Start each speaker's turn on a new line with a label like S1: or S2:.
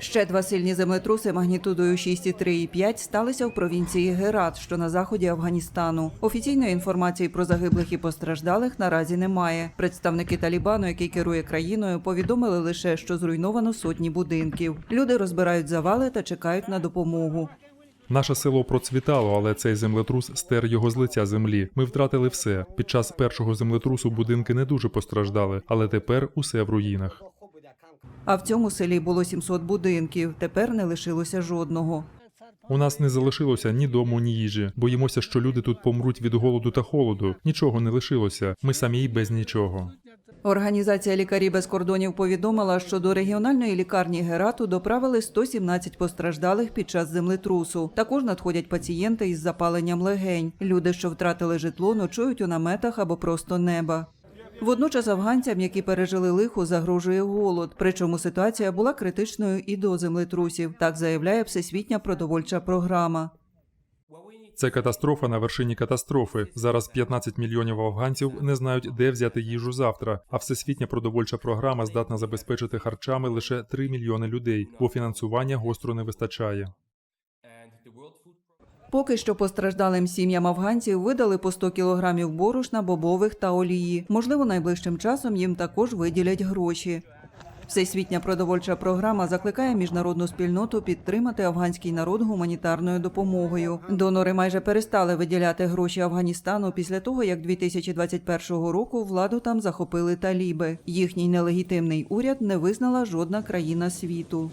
S1: Ще два сильні землетруси магнітудою 6,3 і 5 сталися в провінції Герат, що на заході Афганістану. Офіційної інформації про загиблих і постраждалих наразі немає. Представники Талібану, який керує країною, повідомили лише, що зруйновано сотні будинків. Люди розбирають завали та чекають на допомогу.
S2: Наше село процвітало, але цей землетрус стер його з лиця землі. Ми втратили все. Під час першого землетрусу будинки не дуже постраждали, але тепер усе в руїнах.
S1: А в цьому селі було 700 будинків. Тепер не лишилося жодного.
S2: У нас не залишилося ні дому, ні їжі. Боїмося, що люди тут помруть від голоду та холоду. Нічого не лишилося. Ми самі й без нічого.
S1: Організація лікарі без кордонів повідомила, що до регіональної лікарні Герату доправили 117 постраждалих під час землетрусу. Також надходять пацієнти із запаленням легень. Люди, що втратили житло, ночують у наметах або просто неба. Водночас афганцям, які пережили лихо, загрожує голод. Причому ситуація була критичною і до землетрусів. Так заявляє Всесвітня продовольча програма.
S2: Це катастрофа на вершині катастрофи. Зараз 15 мільйонів афганців не знають, де взяти їжу завтра. А всесвітня продовольча програма здатна забезпечити харчами лише 3 мільйони людей, бо фінансування гостро не вистачає.
S1: Поки що постраждалим сім'ям афганців видали по 100 кілограмів борошна, бобових та олії. Можливо, найближчим часом їм також виділять гроші. Всесвітня продовольча програма закликає міжнародну спільноту підтримати афганський народ гуманітарною допомогою. Донори майже перестали виділяти гроші Афганістану після того, як 2021 року владу там захопили таліби. Їхній нелегітимний уряд не визнала жодна країна світу.